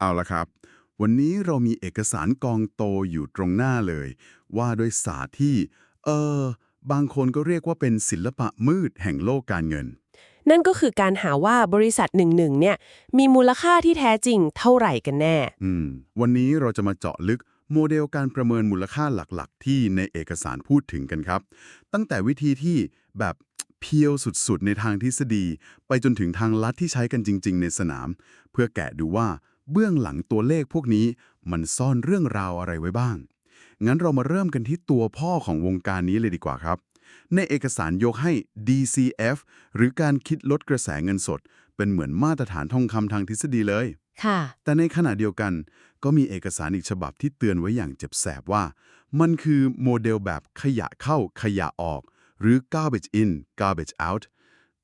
เอาละครับ วันนี้เรามีเอกสารกองโตอยู่ตรงหน้าเลย ว่าด้วยศาสตร์ที่ เออบางคนก็เรียกว่าเป็นศิลปะมืดแห่งโลกการเงิน นั่นก็คือการหาว่าบริษัทหนึ่งหนึ่งเนี่ย มีมูลค่าที่แท้จริงเท่าไหร่กันแน่อืมวันนี้เราจะมาเจาะลึกโมเดลการประเมินมูลค่าหลักๆ ที่ในเอกสารพูดถึงกันครับ ตั้งแต่วิธีที่แบบเพียวสุดๆ ในทางทฤษฎี ไปจนถึงทางลัดที่ใช้กันจริง ๆ ในสนาม เพื่อแกะดูว่า เบื้องหลังตัวเลขพวกนี้มันซ่อนเรื่องราวอะไรไว้บ้าง งั้นเรามาเริ่มกันที่ตัวพ่อของวงการนี้เลยดีกว่าครับ ในเอกสารยกให้ DCF หรือการคิดลดกระแสเงินสด เป็นเหมือนมาตรฐานทองคำทางทฤษฎีเลย ค่ะ แต่ในขณะเดียวกันก็มีเอกสารอีกฉบับที่เตือนไว้อย่างเจ็บแสบว่า มันคือโมเดลแบบขยะเข้าขยะออก หรือ garbage in garbage out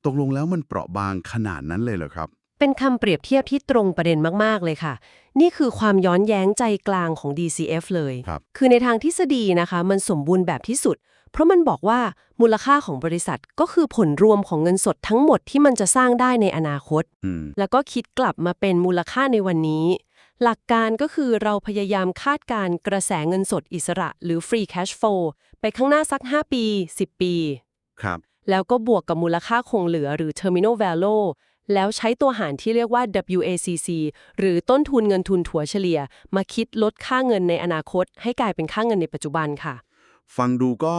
ตกลงแล้วมันเปราะบางขนาดนั้นเลยเหรอครับ เป็นคำเปรียบเทียบที่ตรงประเด็นมาก ๆ เลยค่ะ นี่คือความย้อนแย้งใจกลางของ DCF เลยครับ คือในทางทฤษฎีนะคะ มันสมบูรณ์แบบที่สุด เพราะมันบอกว่ามูลค่าของบริษัทก็คือผลรวมของเงินสดทั้งหมดที่มันจะสร้างได้ในอนาคต อืม แล้วก็คิดกลับมาเป็นมูลค่าในวันนี้ หลักการก็คือเราพยายามคาดการณ์กระแสเงินสดอิสระ หรือ free cash flow ไปข้างหน้าสัก 5 ปี 10 ปี ครับ แล้วก็บวกกับมูลค่าคงเหลือหรือ terminal value แล้วใช้ตัวหารที่เรียกว่า WACC หรือต้นทุนเงินทุนถัวเฉลี่ย มาคิดลดค่าเงินในอนาคต ให้กลายเป็นค่าเงินในปัจจุบันค่ะ ฟังดูก็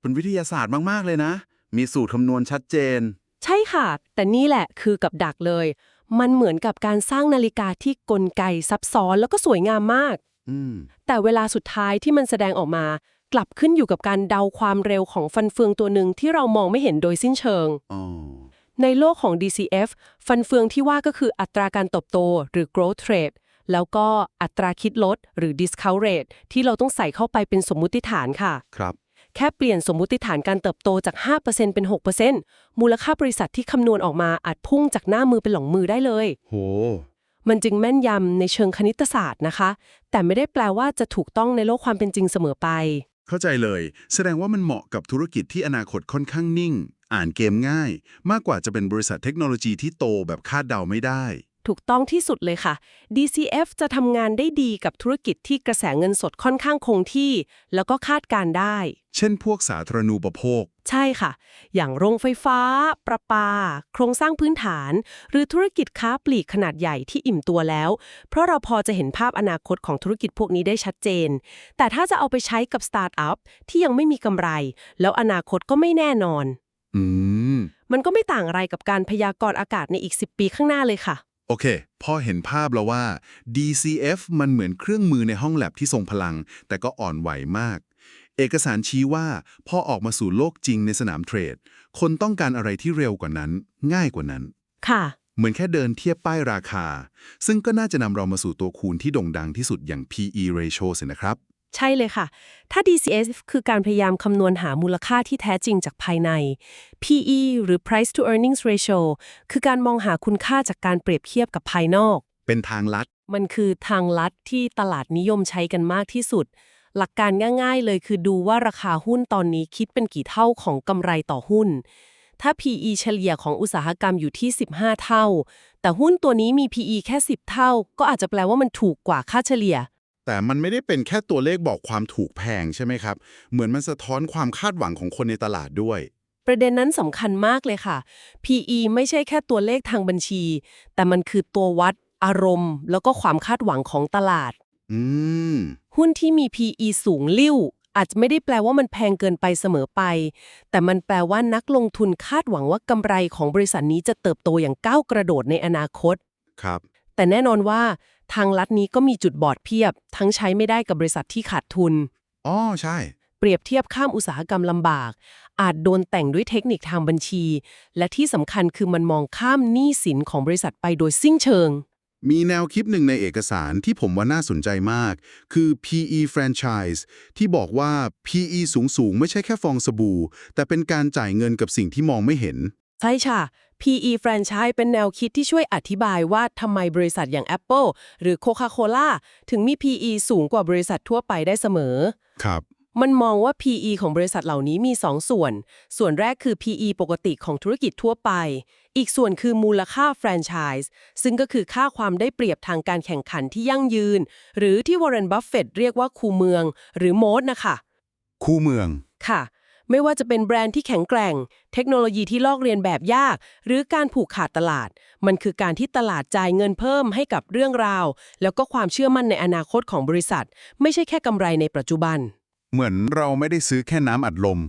เป็นวิทยาศาสตร์มาก ๆ เลยนะ มีสูตรคำนวณชัดเจน ใช่ค่ะ แต่นี่แหละคือกับดักเลย มันเหมือนกับการสร้างนาฬิกาที่กลไกซับซ้อนแล้วก็สวยงามมากอืมแต่เวลาสุดท้ายที่มันแสดงออกมา กลับขึ้นอยู่กับการเดาความเร็วของฟันเฟืองตัวหนึ่งที่เรามองไม่เห็นโดยสิ้นเชิง อ๋อ ในโลกของ DCF ฟันเฟืองที่ว่าก็คืออัตราการเติบโตหรือ growth rate แล้วก็อัตราคิดลดหรือ discount rate ที่เราต้องใส่เข้าไปเป็นสมมุติฐานค่ะ ครับ แค่เปลี่ยนสมมุติฐานการเติบโตจาก 5%เป็น 6%มูลค่าบริษัทที่คำนวณออกมาอาจพุ่งจากหน้ามือเป็นหลังมือได้เลย โห มันจึงแม่นยำในเชิงคณิตศาสตร์นะคะ แต่ไม่ได้แปลว่าจะถูกต้องในโลกความเป็นจริงเสมอไป เข้าใจเลย แสดงว่ามันเหมาะกับธุรกิจที่อนาคตค่อนข้างนิ่ง อ่านเกมง่าย มากกว่าจะเป็นบริษัทเทคโนโลยีที่โตแบบคาดเดาไม่ได้ ถูกต้องที่สุดเลยค่ะ DCF จะทำงานได้ดีกับธุรกิจที่กระแสเงินสดค่อนข้างคงที่ แล้วก็คาดการณ์ได้ เช่นพวกสาธารณูปโภค ใช่ค่ะ อย่างโรงไฟฟ้า ประปา โครงสร้างพื้นฐาน หรือธุรกิจค้าปลีกขนาดใหญ่ที่อิ่มตัวแล้ว เพราะเราพอจะเห็นภาพอนาคตของธุรกิจพวกนี้ได้ชัดเจน แต่ถ้าจะเอาไปใช้กับสตาร์ทอัพที่ยังไม่มีกำไร แล้วอนาคตก็ไม่แน่นอน อืม มันก็ไม่ต่างอะไรกับการพยากรณ์อากาศในอีก 10 ปีข้างหน้าเลยค่ะ โอเค พอเห็นภาพแล้วว่า DCF มันเหมือนเครื่องมือในห้องแลบที่ทรงพลัง แต่ก็อ่อนไหวมาก เอกสารชี้ว่าพอออกมาสู่โลกจริงในสนามเทรด คนต้องการอะไรที่เร็วกว่านั้น ง่ายกว่านั้น ค่ะ เหมือนแค่เดินเทียบป้ายราคา ซึ่งก็น่าจะนำเรามาสู่ตัวคูณที่โด่งดังที่สุดอย่าง PE ratio สินะครับ ใช่เลยค่ะ ถ้า DCF คือการพยายามคำนวณหามูลค่าที่แท้จริงจากภายใน PE หรือ price to earnings ratio คือการมองหาคุณค่าจากการเปรียบเทียบกับภายนอก เป็นทางลัด มันคือทางลัดที่ตลาดนิยมใช้กันมากที่สุด หลักการง่ายๆ เลยคือดูว่าราคาหุ้นตอนนี้คิดเป็นกี่เท่าของกำไรต่อหุ้น ถ้า PE เฉลี่ยของอุตสาหกรรมอยู่ที่ 15 เท่า แต่หุ้นตัวนี้มี PE แค่ 10 เท่า ก็อาจจะแปลว่ามันถูกกว่าค่าเฉลี่ย แต่มันไม่ได้เป็นแค่ตัวเลขบอกความถูกแพงใช่ไหมครับ เหมือนมันสะท้อนความคาดหวังของคนในตลาดด้วย ประเด็นนั้นสำคัญมากเลยค่ะ PE ไม่ใช่แค่ตัวเลขทางบัญชี แต่มันคือตัววัดอารมณ์ แล้วก็ความคาดหวังของตลาด อืม หุ้นที่มี PE สูงลิ่วอาจจะไม่ได้แปลว่ามันแพงเกินไปเสมอไป แต่มันแปลว่านักลงทุนคาดหวังว่ากำไรของบริษัทนี้จะเติบโตอย่างก้าวกระโดดในอนาคต ครับ แต่แน่นอนว่า ทางลัดนี้ก็มีจุดบอดเพียบ ทั้งใช้ไม่ได้กับบริษัทที่ขาดทุน อ๋อ ใช่ เปรียบเทียบข้ามอุตสาหกรรมลำบาก อาจโดนแต่งด้วยเทคนิคทางบัญชี และที่สำคัญคือมันมองข้ามหนี้สินของบริษัทไปโดยสิ้นเชิง มีแนวคิดหนึ่งในเอกสารที่ผมว่าน่าสนใจมาก คือ PE franchise ที่บอกว่า PE สูงสูงๆไม่ใช่แค่ฟองสบู่ แต่เป็นการจ่ายเงินกับสิ่งที่มองไม่เห็น ใช่ค่ะ PE franchise เป็นแนวคิดที่ช่วยอธิบายว่าทำไมบริษัทอย่าง Apple หรือ Coca-Cola ถึงมี PE สูงกว่าบริษัททั่วไปได้เสมอ ครับ มันมองว่า PE ของบริษัทเหล่านี้มี 2 ส่วน ส่วนแรกคือ PE ปกติของธุรกิจทั่วไป อีกส่วนคือมูลค่าแฟรนไชส์ซึ่งก็คือค่าความได้เปรียบทางการแข่งขันที่ยั่งยืน หรือที่วอร์เรน บัฟเฟตเรียกว่าคูเมือง หรือโมดนะคะ คู่เมือง ค่ะ ไม่ว่าจะเป็นแบรนด์ที่แข็งแกร่ง เทคโนโลยีที่ลอกเรียนแบบยาก หรือการผูกขาดตลาด มันคือการที่ตลาดจ่ายเงินเพิ่มให้กับเรื่องราว แล้วก็ความเชื่อมั่นในอนาคตของบริษัท ไม่ใช่แค่กำไรในปัจจุบัน เหมือนเราไม่ได้ซื้อแค่น้ำอัดลม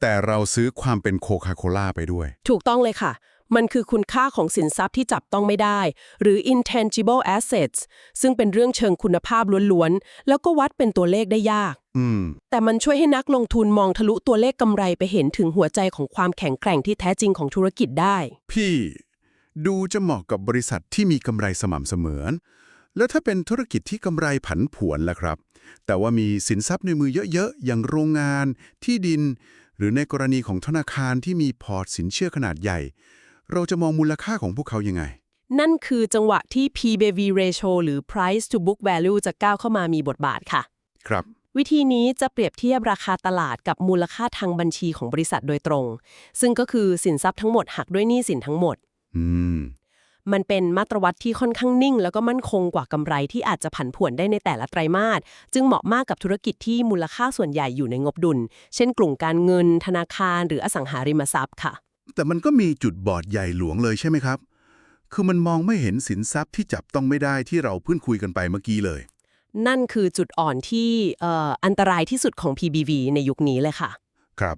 แต่เราซื้อความเป็นโคคาโคล่าไปด้วย ถูกต้องเลยค่ะ มันคือคุณค่าของสินทรัพย์ที่จับต้องไม่ได้ หรือ intangible assets ซึ่งเป็นเรื่องเชิงคุณภาพล้วนๆ แล้วก็วัดเป็นตัวเลขได้ยากอืมแต่มันช่วยให้นักลงทุนมองทะลุตัวเลขกำไรไปเห็นถึงหัวใจของความแข็งแกร่งที่แท้จริงของธุรกิจได้ พี่ ดูจะเหมาะกับบริษัทที่มีกำไรสม่ำเสมอ แล้วถ้าเป็นธุรกิจที่กำไรผันผวนล่ะครับ แต่ว่ามีสินทรัพย์ในมือเยอะๆ อย่างโรงงาน ที่ดิน หรือในกรณีของธนาคารที่มีพอร์ตสินเชื่อขนาดใหญ่ เราจะมองมูลค่าของพวกเขายังไง นั่นคือจังหวะที่ PBV ratio หรือ price to book value จะก้าวเข้ามามีบทบาทค่ะ ครับ วิธีนี้จะเปรียบเทียบราคาตลาดกับมูลค่าทางบัญชีของบริษัทโดยตรง ซึ่งก็คือสินทรัพย์ทั้งหมดหักด้วยหนี้สินทั้งหมด อืม มันเป็นมาตรวัดที่ค่อนข้างนิ่ง แล้วก็มั่นคงกว่ากำไรที่อาจจะผันผวนได้ในแต่ละไตรมาส จึงเหมาะมากกับธุรกิจที่มูลค่าส่วนใหญ่อยู่ในงบดุล เช่น กลุ่มการเงิน ธนาคาร หรืออสังหาริมทรัพย์ค่ะ แต่มันก็มีจุดบอดใหญ่หลวงเลยใช่ไหมครับ คือมันมองไม่เห็นสินทรัพย์ที่จับต้องไม่ได้ที่เราเพิ่งคุยกันไปเมื่อกี้เลย นั่นคือจุดอ่อนที่เอ่ออันตรายที่สุดของ PBV ในยุคนี้เลยค่ะ ครับ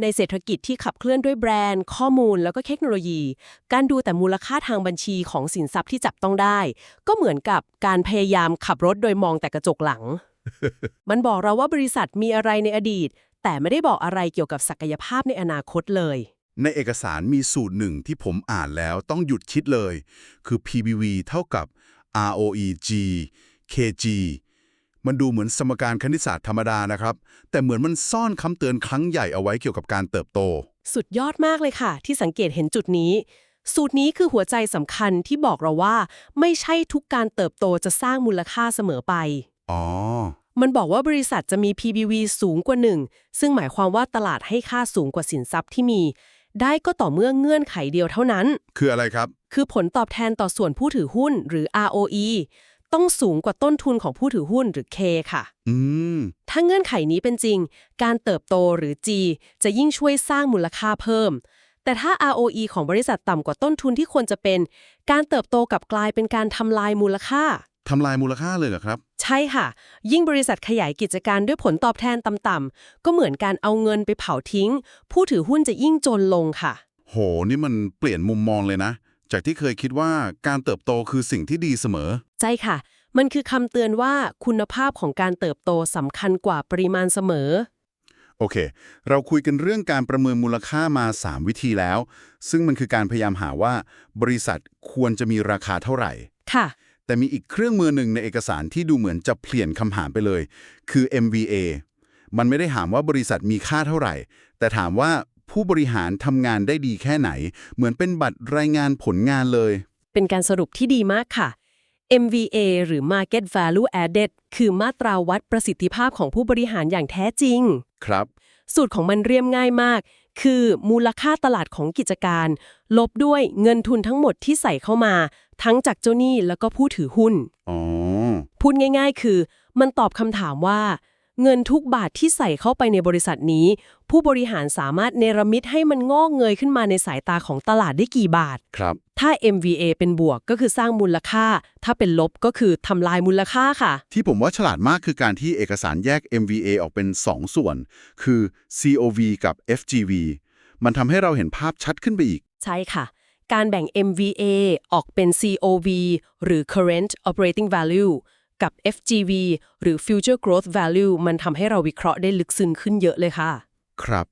ในเศรษฐกิจที่ขับเคลื่อนด้วยแบรนด์ ข้อมูลแล้วก็เทคโนโลยี การดูแต่มูลค่าทางบัญชีของสินทรัพย์ที่จับต้องได้ ก็เหมือนกับการพยายามขับรถโดยมองแต่กระจกหลัง มันบอกเราว่าบริษัทมีอะไรในอดีต แต่ไม่ได้บอกอะไรเกี่ยวกับศักยภาพในอนาคตเลย ในเอกสารมีสูตรหนึ่งที่ผมอ่านแล้วต้องหยุดคิดเลย คือ PBV เท่ากับ ROEG KG มันดูเหมือนสมการคณิตศาสตร์ธรรมดานะครับ แต่เหมือนมันซ่อนคำเตือนครั้งใหญ่เอาไว้เกี่ยวกับการเติบโต สุดยอดมากเลยค่ะ ที่สังเกตเห็นจุดนี้ สูตรนี้คือหัวใจสำคัญที่บอกเราว่า ไม่ใช่ทุกการเติบโตจะสร้างมูลค่าเสมอไป อ๋อ มันบอกว่าบริษัทจะมี PBV สูงกว่าหนึ่งซึ่งหมายความว่าตลาดให้ค่าสูงกว่าสินทรัพย์ที่มี ได้ก็ต่อเมื่อเงื่อนไขเดียวเท่านั้น คืออะไรครับ คือผลตอบแทนต่อส่วนผู้ถือหุ้นหรือ ROE ต้องสูงกว่าต้นทุนของผู้ถือหุ้นหรือ K ค่ะ อืม ถ้าเงื่อนไขนี้เป็นจริง การเติบโตหรือ G จะยิ่งช่วยสร้างมูลค่าเพิ่ม แต่ถ้า ROE ของบริษัทต่ำกว่าต้นทุนที่ควรจะเป็น การเติบโตกลับกลายเป็นการทำลายมูลค่า ทำลายมูลค่าเลยเหรอครับ ใช่ค่ะ ยิ่งบริษัทขยายกิจการด้วยผลตอบแทนต่ำๆก็เหมือนการเอาเงินไปเผาทิ้ง ผู้ถือหุ้นจะยิ่งจนลงค่ะ โห นี่มันเปลี่ยนมุมมองเลยนะ จากที่เคยคิดว่าการเติบโตคือสิ่งที่ดีเสมอ ใช่ค่ะ มันคือคำเตือนว่าคุณภาพของการเติบโตสำคัญกว่าปริมาณเสมอ โอเค เราคุยกันเรื่องการประเมินมูลค่ามา 3 วิธีแล้ว ซึ่งมันคือการพยายามหาว่า บริษัทควรจะมีราคาเท่าไหร่ค่ะ แต่มีอีกเครื่องมือหนึ่งในเอกสารที่ดูเหมือนจะเปลี่ยนคำถามไปเลย คือ MVA มันไม่ได้ถามว่าบริษัทมีค่าเท่าไหร่ แต่ถามว่าผู้บริหารทำงานได้ดีแค่ไหน เหมือนเป็นบัตรรายงานผลงานเลย เป็นการสรุปที่ดีมากค่ะ MVA หรือ Market Value Added คือมาตราวัดประสิทธิภาพของผู้บริหารอย่างแท้จริง ครับ สูตรของมันเรียมง่ายมาก คือมูลค่าตลาดของกิจการ ลบด้วยเงินทุนทั้งหมดที่ใส่เข้ามา ทั้งจากเจ้าหนี้แล้วก็ผู้ถือหุ้น อ๋อ พูดง่าย ๆ คือ มันตอบคำถามว่า เงินทุกบาทที่ใส่เข้าไปในบริษัทนี้ ผู้บริหารสามารถเนรมิตให้มันงอกเงยขึ้นมาในสายตาของตลาดได้กี่บาท ครับ ถ้า MVA เป็นบวกก็คือสร้างมูลค่า ถ้าเป็นลบก็คือทำลายมูลค่าค่ะ ที่ผมว่าฉลาดมากคือการที่เอกสารแยก MVA ออกเป็น 2 ส่วน คือ COV กับ FGV มันทำให้เราเห็นภาพชัดขึ้นไปอีก ใช่ค่ะ การแบ่ง MVA ออกเป็น COV หรือ Current Operating Value กับ FGV หรือ Future Growth Value มันทำให้เราวิเคราะห์ได้ลึกซึ้งขึ้นเยอะเลยค่ะ ครับ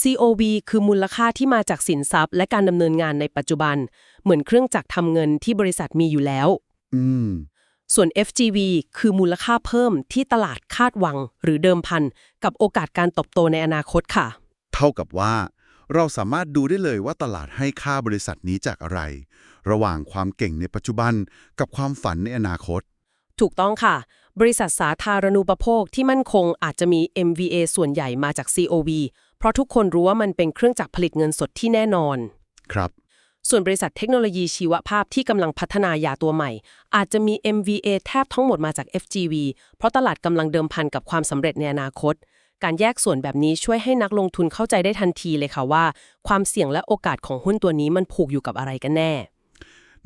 COV คือมูลค่าที่มาจากสินทรัพย์ และการดำเนินงานในปัจจุบัน เหมือนเครื่องจักรทำเงินที่บริษัทมีอยู่แล้ว อืม ส่วน FGV คือมูลค่าเพิ่มที่ตลาดคาดหวังหรือเดิมพันกับโอกาสการเติบโตในอนาคตค่ะ เท่ากับว่า เราสามารถดูได้เลยว่าตลาดให้ค่าบริษัทนี้จากอะไร ระหว่างความเก่งในปัจจุบันกับความฝันในอนาคต ถูกต้องค่ะ บริษัทสาธารณูปโภคที่มั่นคงอาจจะมี MVA ส่วนใหญ่มาจาก COV เพราะทุกคนรู้ว่ามันเป็นเครื่องจักรผลิตเงินสดที่แน่นอน ครับส่วนบริษัทเทคโนโลยีชีวภาพที่กำลังพัฒนายาตัวใหม่ อาจจะมี MVA แทบทั้งหมดมาจาก FGV เพราะตลาดกำลังเดิมพันกับความสำเร็จในอนาคต การแยกส่วนแบบนี้ช่วยให้นักลงทุนเข้าใจได้ทันทีเลยค่ะว่า ความเสี่ยงและโอกาสของหุ้นตัวนี้มันผูกอยู่กับอะไรกันแน่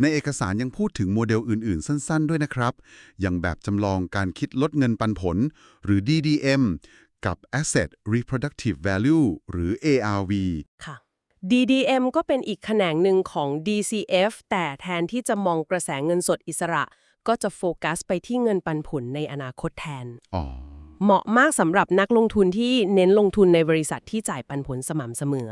ในเอกสารยังพูดถึงโมเดลอื่นๆ สั้นๆ ด้วยนะครับ อย่างแบบจำลองการคิดลดเงินปันผล หรือ DDM กับ Asset Reproductive Value หรือ ARV ค่ะ DDM ก็เป็นอีกแขนงหนึ่งของ DCF แต่แทนที่จะมองกระแสเงินสดอิสระ ก็จะโฟกัสไปที่เงินปันผลในอนาคตแทน อ๋อ เหมาะมากสำหรับนักลงทุนที่เน้นลงทุนในบริษัทที่จ่ายปันผลสม่ำเสมอ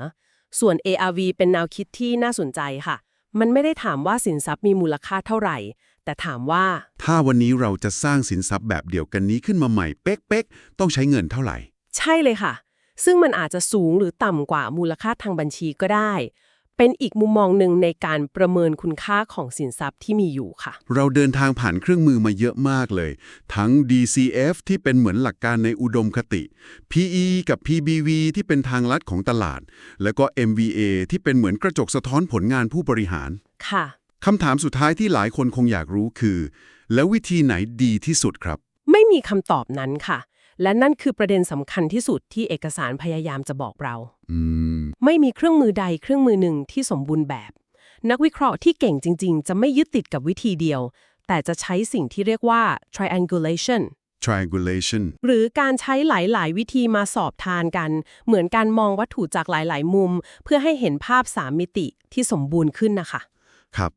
ส่วน ARV เป็นแนวคิดที่น่าสนใจค่ะ มันไม่ได้ถามว่าสินทรัพย์มีมูลค่าเท่าไหร่ แต่ถามว่า ถ้าวันนี้เราจะสร้างสินทรัพย์แบบเดียวกันนี้ขึ้นมาใหม่เป๊กๆ ต้องใช้เงินเท่าไหร่ ใช่เลยค่ะ ซึ่งมันอาจจะสูงหรือต่ำกว่ามูลค่าทางบัญชีก็ได้ เป็นอีกมุมมองหนึ่งในการประเมินคุณค่าของสินทรัพย์ที่มีอยู่ค่ะ เราเดินทางผ่านเครื่องมือมาเยอะมากเลย ทั้ง DCF ที่เป็นเหมือนหลักการในอุดมคติ PE กับ PBV ที่เป็นทางลัดของตลาด แล้วก็ MVA ที่เป็นเหมือนกระจกสะท้อนผลงานผู้บริหารค่ะคำถามสุดท้ายที่หลายคนคงอยากรู้คือ แล้ววิธีไหนดีที่สุดครับ ไม่มีคำตอบนั้นค่ะ และนั่นคือประเด็นสำคัญที่สุดที่เอกสารพยายามจะบอกเราอืมไม่มีเครื่องมือใดเครื่องมือหนึ่งที่สมบูรณ์แบบ นักวิเคราะห์ที่เก่งจริง ๆ จะไม่ยึดติดกับวิธีเดียว แต่จะใช้สิ่งที่เรียกว่า triangulation triangulation หรือการใช้หลาย ๆ วิธีมาสอบทานกัน เหมือนการมองวัตถุจากหลาย ๆ มุม เพื่อให้เห็นภาพ3มิติที่สมบูรณ์ขึ้นนะคะ ครับ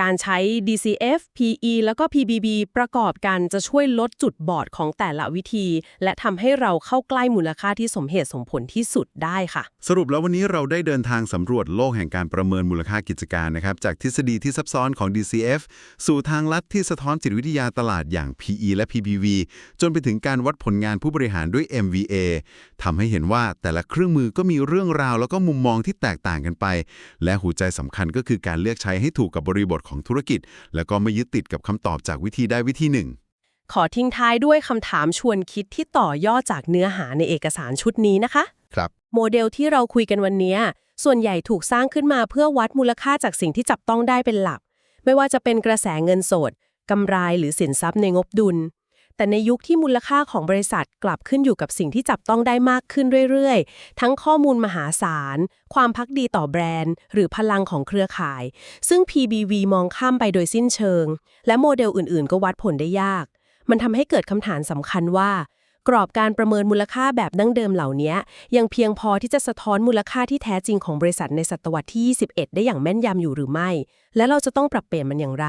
การใช้ DCF PE แล้วก็ PBB ประกอบกันจะช่วยลดจุดบอดของแต่ละวิธี และทำให้เราเข้าใกล้มูลค่าที่สมเหตุสมผลที่สุดได้ค่ะ สรุปแล้ววันนี้เราได้เดินทางสำรวจโลกแห่งการประเมินมูลค่ากิจการนะครับ จากทฤษฎีที่ซับซ้อนของ DCF สู่ทางลัดที่สะท้อนจิตวิทยาตลาดอย่าง PE และ PBV จนไปถึงการวัดผลงานผู้บริหารด้วย MVA ทำให้เห็นว่าแต่ละเครื่องมือก็มีเรื่องราว แล้วก็มุมมองที่แตกต่างกันไป และหัวใจสำคัญก็คือการเลือกใช้ให้ถูกกับบริบทของธุรกิจ แล้วก็ไม่ยึดติดกับคำตอบจากวิธีใดวิธีหนึ่ง ขอทิ้งท้ายด้วยคำถามชวนคิดที่ต่อยอดจากเนื้อหาในเอกสารชุดนี้นะคะ ครับ โมเดลที่เราคุยกันวันนี้ส่วนใหญ่ถูกสร้างขึ้นมาเพื่อวัดมูลค่าจากสิ่งที่จับต้องได้เป็นหลัก ไม่ว่าจะเป็นกระแสเงินสดกำไรหรือสินทรัพย์ในงบดุล แต่ในยุคที่มูลค่าของบริษัทกลับขึ้นอยู่กับสิ่งที่จับต้องได้มากขึ้นเรื่อยๆ ทั้งข้อมูลมหาศาล ความพักดีต่อแบรนด์ หรือพลังของเครือข่าย ซึ่ง PBV มองข้ามไปโดยสิ้นเชิง และโมเดลอื่นๆ ก็วัดผลได้ยาก มันทำให้เกิดคำถามสำคัญว่า กรอบการประเมินมูลค่าแบบดั้งเดิมเหล่านี้ยังเพียงพอที่จะสะท้อนมูลค่าที่แท้จริงของบริษัทในศตวรรษที่ 21 ได้อย่างแม่นยำอยู่หรือไม่ และเราจะต้องปรับเปลี่ยนมันอย่างไร